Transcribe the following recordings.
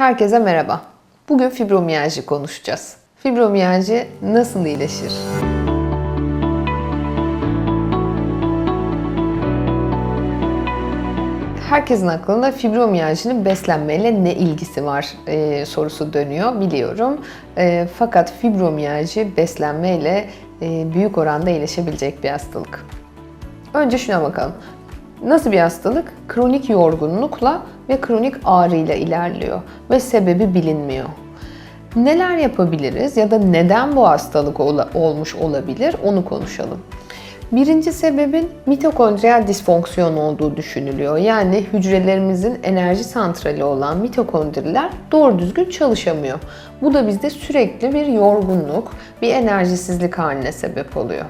Herkese merhaba. Bugün fibromiyalji konuşacağız. Fibromiyalji nasıl iyileşir? Herkesin aklında fibromiyajinin beslenmeyle ne ilgisi var e, sorusu dönüyor biliyorum. E, fakat fibromiyalji beslenmeyle e, büyük oranda iyileşebilecek bir hastalık. Önce şuna bakalım. Nasıl bir hastalık? Kronik yorgunlukla ve kronik ağrıyla ilerliyor ve sebebi bilinmiyor. Neler yapabiliriz ya da neden bu hastalık ola- olmuş olabilir onu konuşalım. Birinci sebebin mitokondriyal disfonksiyon olduğu düşünülüyor. Yani hücrelerimizin enerji santrali olan mitokondriler doğru düzgün çalışamıyor. Bu da bizde sürekli bir yorgunluk, bir enerjisizlik haline sebep oluyor.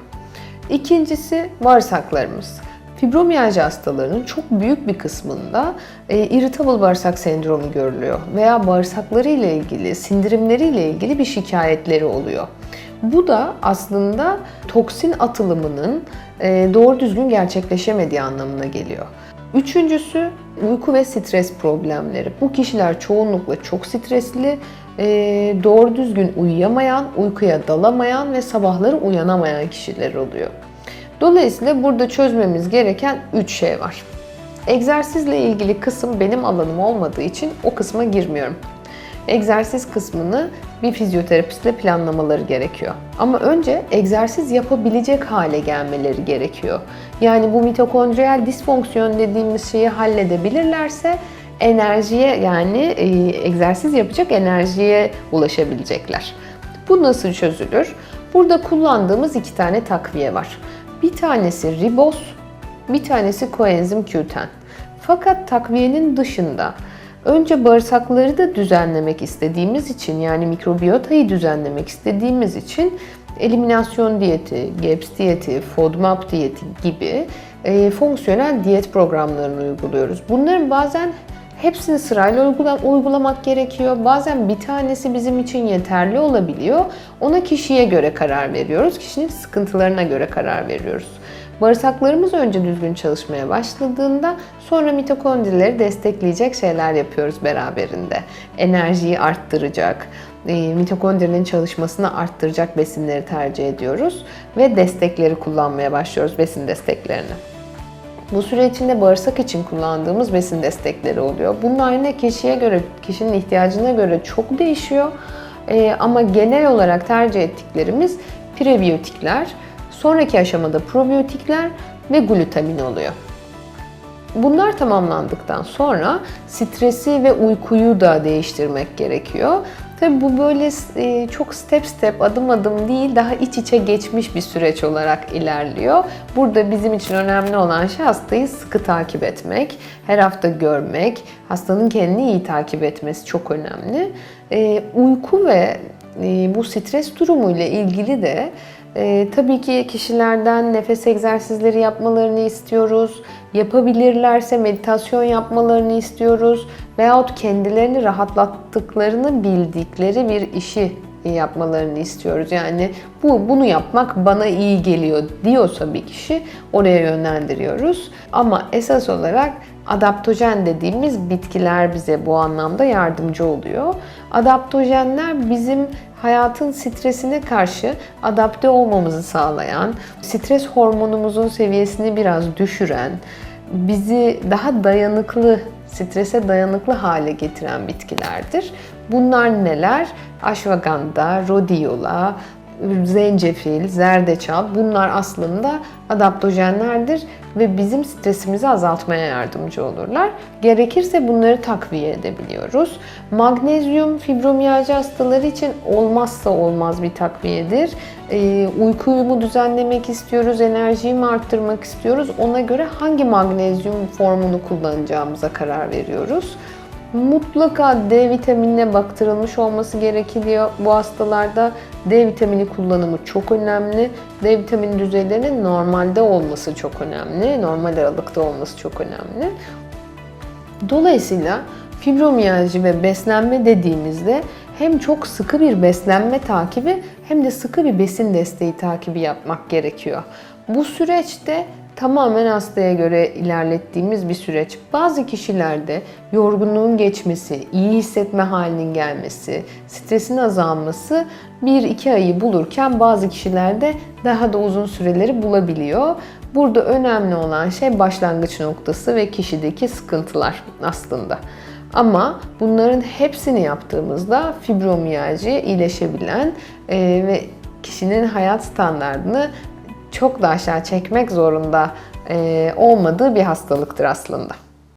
İkincisi bağırsaklarımız. Fibromiyalji hastalarının çok büyük bir kısmında e, irritable bağırsak sendromu görülüyor veya bağırsakları ile ilgili, sindirimleri ile ilgili bir şikayetleri oluyor. Bu da aslında toksin atılımının e, doğru düzgün gerçekleşemediği anlamına geliyor. Üçüncüsü uyku ve stres problemleri. Bu kişiler çoğunlukla çok stresli, e, doğru düzgün uyuyamayan, uykuya dalamayan ve sabahları uyanamayan kişiler oluyor. Dolayısıyla burada çözmemiz gereken 3 şey var. Egzersizle ilgili kısım benim alanım olmadığı için o kısma girmiyorum. Egzersiz kısmını bir fizyoterapistle planlamaları gerekiyor. Ama önce egzersiz yapabilecek hale gelmeleri gerekiyor. Yani bu mitokondriyal disfonksiyon dediğimiz şeyi halledebilirlerse enerjiye yani e, egzersiz yapacak enerjiye ulaşabilecekler. Bu nasıl çözülür? Burada kullandığımız iki tane takviye var. Bir tanesi ribos, bir tanesi koenzim Q10. Fakat takviyenin dışında önce bağırsakları da düzenlemek istediğimiz için yani mikrobiyotayı düzenlemek istediğimiz için eliminasyon diyeti, GAPS diyeti, FODMAP diyeti gibi e, fonksiyonel diyet programlarını uyguluyoruz. Bunların bazen Hepsini sırayla uygula- uygulamak gerekiyor. Bazen bir tanesi bizim için yeterli olabiliyor. Ona kişiye göre karar veriyoruz. Kişinin sıkıntılarına göre karar veriyoruz. Bağırsaklarımız önce düzgün çalışmaya başladığında sonra mitokondrileri destekleyecek şeyler yapıyoruz beraberinde. Enerjiyi arttıracak, e, mitokondrinin çalışmasını arttıracak besinleri tercih ediyoruz ve destekleri kullanmaya başlıyoruz, besin desteklerini. Bu süre içinde bağırsak için kullandığımız besin destekleri oluyor. Bunlar yine kişiye göre, kişinin ihtiyacına göre çok değişiyor. Ee, ama genel olarak tercih ettiklerimiz prebiyotikler, sonraki aşamada probiyotikler ve glutamin oluyor. Bunlar tamamlandıktan sonra stresi ve uykuyu da değiştirmek gerekiyor. Tabi bu böyle e, çok step step, adım adım değil, daha iç içe geçmiş bir süreç olarak ilerliyor. Burada bizim için önemli olan şey hastayı sıkı takip etmek, her hafta görmek, hastanın kendini iyi takip etmesi çok önemli. E, uyku ve e, bu stres durumu ile ilgili de ee, tabii ki kişilerden nefes egzersizleri yapmalarını istiyoruz. Yapabilirlerse meditasyon yapmalarını istiyoruz. Veyahut kendilerini rahatlattıklarını bildikleri bir işi yapmalarını istiyoruz. Yani bu bunu yapmak bana iyi geliyor diyorsa bir kişi oraya yönlendiriyoruz. Ama esas olarak adaptojen dediğimiz bitkiler bize bu anlamda yardımcı oluyor. Adaptojenler bizim hayatın stresine karşı adapte olmamızı sağlayan, stres hormonumuzun seviyesini biraz düşüren, bizi daha dayanıklı, strese dayanıklı hale getiren bitkilerdir. Bunlar neler? Ashwagandha, rhodiola, zencefil, zerdeçal bunlar aslında adaptojenlerdir ve bizim stresimizi azaltmaya yardımcı olurlar. Gerekirse bunları takviye edebiliyoruz. Magnezyum fibromiyalji hastaları için olmazsa olmaz bir takviyedir. Ee, uykumu düzenlemek istiyoruz, enerjiyi mi arttırmak istiyoruz? Ona göre hangi magnezyum formunu kullanacağımıza karar veriyoruz. Mutlaka D vitaminine baktırılmış olması gerekiyor. Bu hastalarda D vitamini kullanımı çok önemli. D vitamini düzeylerinin normalde olması çok önemli. Normal aralıkta olması çok önemli. Dolayısıyla fibromiyalji ve beslenme dediğimizde hem çok sıkı bir beslenme takibi hem de sıkı bir besin desteği takibi yapmak gerekiyor. Bu süreçte tamamen hastaya göre ilerlettiğimiz bir süreç. Bazı kişilerde yorgunluğun geçmesi, iyi hissetme halinin gelmesi, stresin azalması 1-2 ayı bulurken bazı kişilerde daha da uzun süreleri bulabiliyor. Burada önemli olan şey başlangıç noktası ve kişideki sıkıntılar aslında. Ama bunların hepsini yaptığımızda fibromiyalji iyileşebilen e, ve kişinin hayat standartını çok da aşağı çekmek zorunda olmadığı bir hastalıktır aslında.